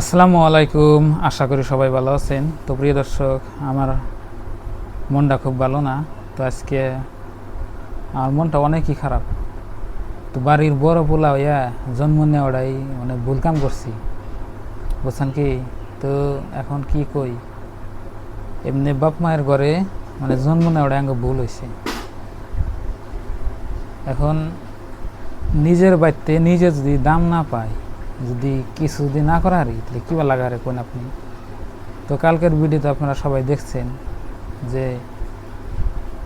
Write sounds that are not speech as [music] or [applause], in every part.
আসসালামু আলাইকুম। আশা করি সবাই ভালো আছেন। তো প্রিয় দর্শক, আমার মনটা খুব ভালো না। তো আজকে আমার মনটা অনেকই খারাপ। তো বাড়ির বড় পোলা হইয়া জন্ম নেওয়াটাই মানে ভুল কাম করছি। বুঝছেন কি? তো এখন কি কই? এমনি বাপ মায়ের ঘরে মানে জন্ম নেওয়াটা আঙ্গ ভুল হয়েছে এখন নিজের বাড়িতে নিজে যদি দাম না পায় যদি কিছু যদি না করা হারি, তাহলে কিবা লাগা হারে কোন আপনি? তো কালকের ভিডিওতে আপনারা সবাই দেখছেন যে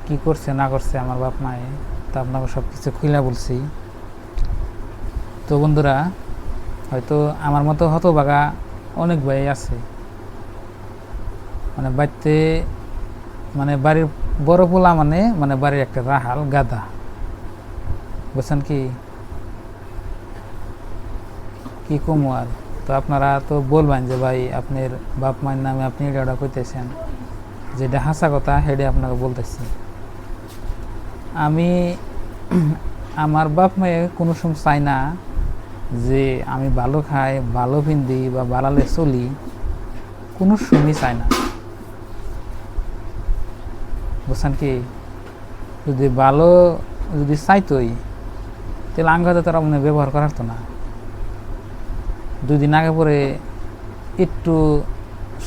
কি করছে, না করছে আমার বাপ মায়ে, তা আপনাকে সব কিছু খুলে বলছি। তো বন্ধুরা, হয়তো আমার মতো হতবাগা অনেক ভাই আছে। মানে বাড়িতে মানে বাড়ির বড় পোলা মানে মানে বাড়ির একটা রাহাল গাদা বুঝছেন কি? কি কমু আর? তো আপনারা তো বলবেন যে, ভাই, আপনার বাপ মায়ের নামে আপনি এটা ওটা কইতেছেন। যেটা হাসা কথা সেটা আপনাকে বলতেছি। আমি [clears throat] আমার বাপ মায়ে কোনো সময় চাই না যে, আমি ভালো খাই, ভালো পিন্দি বা বালালে চলি, কোনো সময় চাই না। বুঝছেন কি? যদি ভালো যদি চাইতই, তাহলে আঙ্গাতে তারা মনে ব্যবহার করার তো না। দুদিন আগে পরে একটু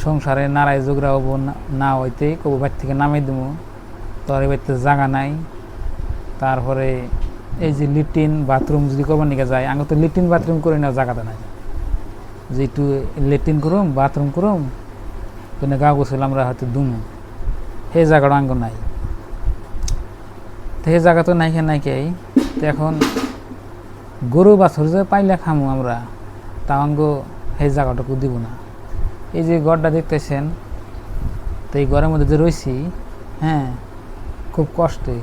সংসারে নারায় যোগরা হব, না- না হইতে কবু বাড়ি থেকে নামাই দেবো তোর বাড়িতে জায়গা নাই। তারপরে এই যে লিট্রিন বাথরুম যদি করবার নিকে যায়, আগে তো লিট্রিন বাথরুম করে নেওয়ার জায়গাটা নাই। যে একটু লেট্রিন করুম বাথরুম করুম কিন্তু গা গোসল আমরা হয়তো দুমু। সেই জায়গাটা আঙ্গ নাই। সেই জায়গা তো নাইকে নাইকে এখন গরু বাছর যে পাইলে খামু আমরা। তাওয়াঙ্গ সেই জায়গাটুকু দিব না। এই যে ঘরটা দেখতেছেন, তো এই ঘরের মধ্যে যে রয়েছি হ্যাঁ খুব কষ্টে।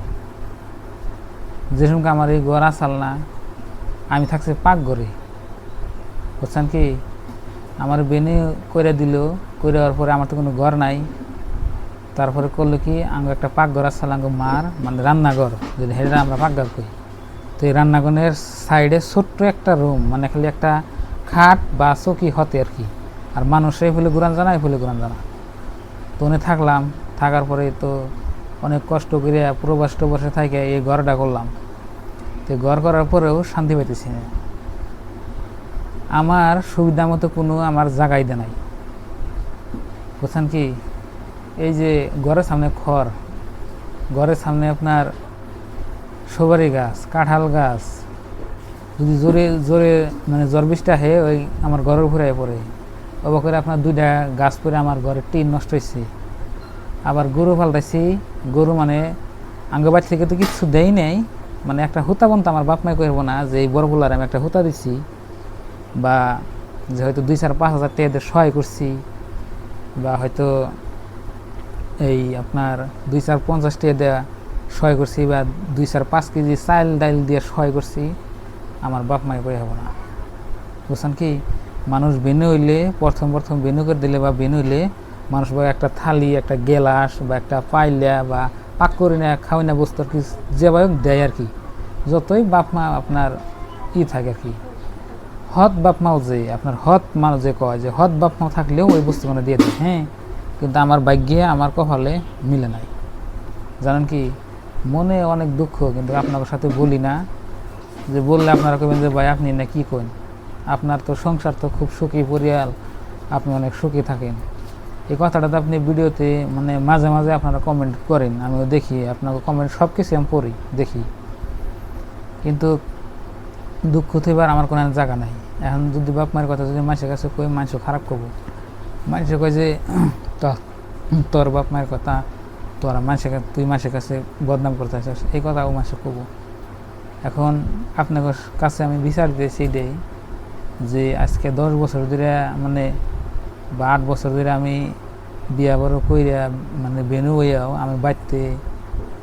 যে সময় আমার এই ঘর আসাল না, আমি থাকছি পাক ঘরে বুঝছেন কি? আমার বেনে করে দিল করে দেওয়ার পরে আমার তো কোনো ঘর নাই। তারপরে করল কি, আঙ্গ একটা পাক ঘর আসছিল আঙ্গ মার মানে রান্নাঘর, যদি হেঁটে আমরা পাকঘর করি। তো এই রান্নাঘরের সাইডে ছোট্ট একটা রুম মানে খালি একটা খাট বা চকি হতে আর কি। আর মানুষ এই ফুলে ঘুরান জানা, এই ফুলে ঘুরান জানা। তো উনি থাকলাম, থাকার পরে তো অনেক কষ্ট করে প্রবাস বসে থাকে এই ঘরটা করলাম। তো ঘর করার পরেও শান্তি পাইতেছি না। আমার সুবিধা মতো কোনো আমার জায়গাই দে নাই। বুঝছেন কি? এই যে ঘরের সামনে খড়, ঘরের সামনে আপনার সবারি গাছ, কাঁঠাল গাছ যদি জোরে জোরে মানে জ্বর বৃষ্টি আহে, ওই আমার ঘরের উপরে পড়ে। অবাক করে আপনার দুইটা গাছ পরে আমার ঘরের টিন নষ্ট হয়েছে আবার গরু পাল্টাইছি। গরু মানে আঙ্গবাড়ি থেকে তো কিছু দেই নেই। মানে একটা হুতা বন্ত আমার বাপ মাই করব না, যে এই বড়গুলার আমি একটা হুতা দিছি। বা যে হয়তো দুই চার পাঁচ হাজার দিয়ে সহায় করছি। বা হয়তো এই আপনার দুই চার পঞ্চাশ টাকা দেওয়া সহায় করছি, বা দুই চার পাঁচ কেজি চাল ডাইল দিয়ে সহায় করছি। আমার বাপ মাই করে হব না। বুঝছেন কি? মানুষ বেনু হইলে প্রথম প্রথম বেনু করে দিলে বা বেনু হইলে মানুষ বা একটা থালি, একটা গেলাস বা একটা পাইলা বা পাক করি না, খাওয়াই না, বস্তু আর কি যেভাবে দেয় আর কি। যতই বাপ মা আপনার ই থাকে আর কি। হত বাপ মাও যে, আপনার হত মানুষ যে কয় যে হত বাপ মাও থাকলেও ওই বস্তু মানে দিয়ে দেয়। হ্যাঁ কিন্তু আমার ভাগ্যে, আমার কপালে মিলে নাই। জানেন কি? মনে অনেক দুঃখ, কিন্তু আপনার সাথে বলি না। যে বললে আপনারা কবেন যে, ভাই, আপনি না কি করেন আপনার তো সংসার তো খুব সুখী পরিয়াল, আপনি অনেক সুখী থাকেন। এই কথাটা তো আপনি ভিডিওতে মানে মাঝে মাঝে আপনারা কমেন্ট করেন, আমিও দেখি আপনার কমেন্ট সব কিছু আমি পড়ি, দেখি। কিন্তু দুঃখ থেবার আমার কোনো জায়গা নাই। এখন যদি বাপ মায়ের কথা যদি মানুষের কাছে কই, মানুষ খারাপ করব। মানুষে কয় যে, [clears throat] "ত- তোর বাপ মায়ের কথা, তোরা মানুষের তুই মানুষের কাছে বদনাম করতে আসিস? এই কথা ও মানুষে কবো এখন আপনার কাছে আমি বিচার দিয়েছি এটাই যে আজকে দশ বছর ধরে মানে বা আট বছর ধরে আমি বিয়া বড় কইরা মানে বেনু হইয়াও আমি বাড়িতে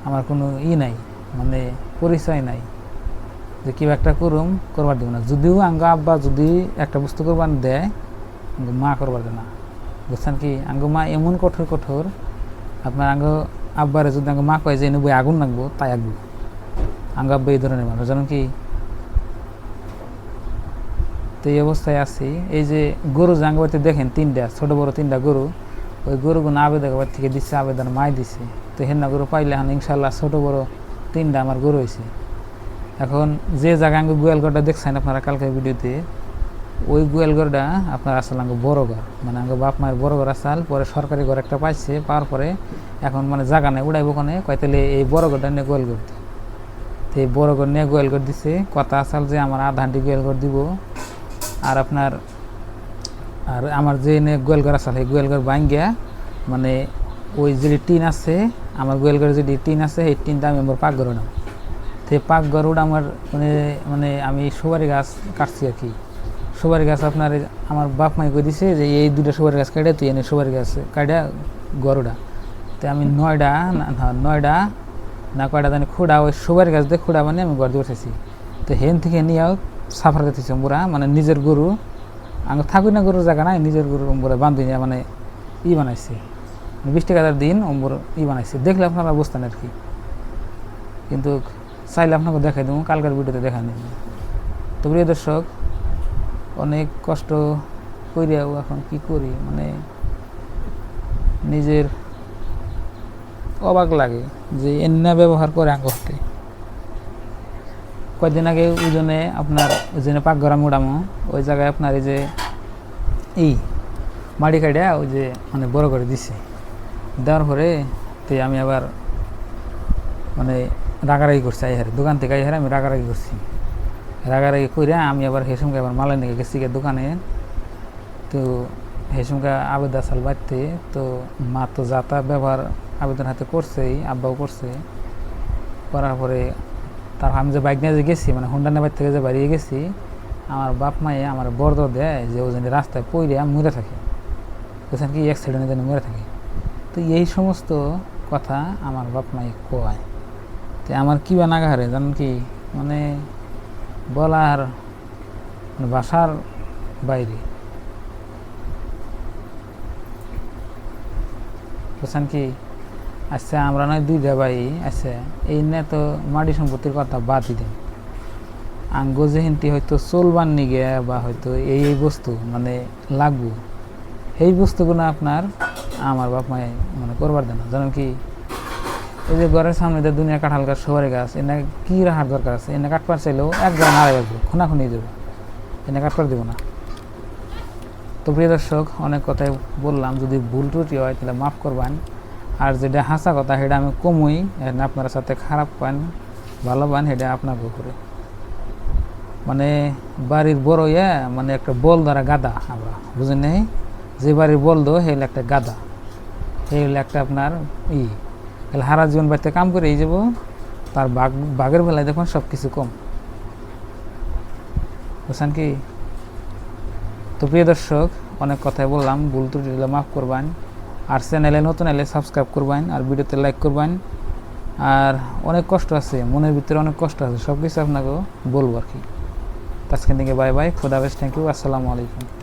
আমার কোনো ই নাই মানে পরিচয় নাই যে কিবা একটা করুম, করবার দেব না। যদিও আঙ্গ আব্বা যদি একটা বস্তু করবার দেয় মা করবার দেয় না। বুঝছেন কি? আঙ্গ মা এমন কঠোর কঠোর, আপনার আঙ্গ আব্বারে যদি আঙ্গ মা কয় যে, এনে বই আগুন লাগবো, তাই আগুন আঙ্গ আব্বা এই ধরনের মানুষ জানেন কি? তো এই অবস্থায় আছি। এই যে গরু জাঙ্গাবাতে দেখেন তিনটা, ছোট বড় তিনটা গরু, ওই গরুগুলো আবেদন থেকে দিচ্ছে আবেদন মাই দিছে। তো হেন্না গরু পাইলে এখন ইনশাল্লাহ ছোট বড় তিনটা আমার গরু হয়েছে এখন যে জায়গায় আমি গোয়ালঘরটা দেখছেন আপনারা কালকে ভিডিওতে, ওই গোয়ালঘরটা আপনার আসলে আঙ্গ বড় ঘর। মানে আঙ্গ বাপ মায়ের বড় ঘর আসাল, পরে সরকারি ঘর একটা পাইছে, পাওয়ার পরে এখন মানে জায়গা নেই, উড়াইব ওখানে কয় তাহলে এই বড় ঘরটা নিয়ে গোয়াল দিই তো এই বড় ঘর নিয়ে গোয়াল ঘর দিছে। কথা আসাল যে আমার আধা হান্ডি গোয়াল ঘর দিব। আর আপনার, আর আমার যে নে গোয়াল ঘর আসাল সেই গোয়াল ঘর ভাঙ্গিয়া মানে ওই যে টিন আছে, আমার গোয়াল ঘরে যে টিন আছে, সেই টিনটা আমি আমার পাক ঘরে নাম তো এই পাক ঘর আমার মানে মানে আমি সুপারি গাছ কাটছি আর কি। সুপারি গাছ আপনার আমার বাপ মাই করে দিছে যে এই দুটা সুপারি গাছ কাটে, তুই এনে সুপারি গাছ কাটা গরুটা তো আমি নয়ডা নয়ডা না কয়টা জানি খুঁড়া ওই সুপারি গাছ দিয়ে খুঁড়া মানে আমি দিয়ে উঠেছি তো হেন থেকে নিয়েও সাফার করতেছি মোরা মানে নিজের গরু আমি থাকুই না গরুর জায়গা নাই, নিজের গরু মোরা বান্ধি নিয়ে মানে ই বানাইছি। মানে বিশ টাকার দিন ওম্বর ই বানাইছি। দেখলে আপনারা বুঝতেন আর কি। কিন্তু চাইলে আপনাকে দেখাই দেবো, কালকার ভিডিওতে দেখা নেই তো প্রিয় দর্শক, অনেক কষ্ট করিয়াও এখন কি করি মানে নিজের অবাক লাগে যে এন্না ব্যবহার করে আঙ্গতে কয়েকদিন আগে ওজনে আপনার, ওজনে পাকঘর আমি উড়ামো ওই জায়গায় আপনার এই যে এই মাটি কাটিয়া ওই যে মানে বড় করে দিছে। দেওয়ার পরে তে আমি আবার মানে রাগারাগি করছি আই হারে দোকান থেকে আই হারে আমি রাগারাগি করছি। রাগারাগি করে আমি আবার হেসুমকে আবার মালাই নিয়ে গেছি দোকানে। তো হেসুমকে আবেদা সাল বাড়তে, তো মা তো যাতা ব্যবহার আবেদন হাতে করছেই আব্বাও করছে। করার পরে তার আমি যে বাইক নিয়ে যে গেছি মানে হুন্ডা নেবার থেকে যে বাড়িয়ে গেছি, আমার বাপ মায়ে আমার বর্দ দেয় যে ও জানি রাস্তায় পইরে মরে থাকে। বুঝছেন কি অ্যাক্সিডেন্টে যেন মরে থাকে। তো এই সমস্ত কথা আমার বাপ মাই কয়। তো আমার কি বা নাগাহারে, জানেন কি? মানে বলার মানে বাসার বাইরে। বুঝছেন কি? আচ্ছা আমরা নয় দুইটা ভাই আচ্ছা এই নিয়ে তো মাটি সম্পত্তির কথা বাদই দিন আঙ্গ যেহিনটি হয়তো চলবার নিগে বা হয়তো এই এই বস্তু মানে লাগবো। এই বস্তুগুলো আপনার আমার বাপ মায়ে মানে করবার দেন না। জানেন কি, এই যে ঘরের সামনে যে দুনিয়া কাঁঠাল গাছ, সবারই গাছ, এনে কি রাখার দরকার আছে? এনে কাটপার চাইলেও এক গ্রাম আড়াই আসব খুনাখুনি দেবো। এনে কাটপার দেবো না। তো প্রিয় দর্শক, অনেক কথাই বললাম। যদি ভুল ত্রুটি হয়, তাহলে মাফ করবেন। আর যেটা হাসা কথা, সেটা আমি কমই আপনার সাথে খারাপ পান, ভালো পান, সেটা আপনাকে করে। মানে বাড়ির বড় ইয়ে মানে একটা বল দ্বারা গাদা আমরা, বুঝেন নেই? যে বাড়ির বল দো সেই একটা গাদা সেই একটা আপনার ই। তাহলে হারা জীবন বাড়িতে কাম করে এই যাব তার বাঘ, বাঘের বেলায় দেখুন সব কিছু কম। বুঝছেন কি? তো প্রিয় দর্শক, অনেক কথাই বললাম, ভুল ত্রুটি মাফ করবেন। আর চ্যানেলে নতুন এলে সাবস্ক্রাইব করবেন আর ভিডিওতে লাইক করবেন। আর অনেক কষ্ট আছে, মনের ভিতরে অনেক কষ্ট আছে সব কিছু আপনাকেও বলব আর কি। আজকের দিকে বাই বাই খুদা বেশ থ্যাংক ইউ আসসালামু আলাইকুম।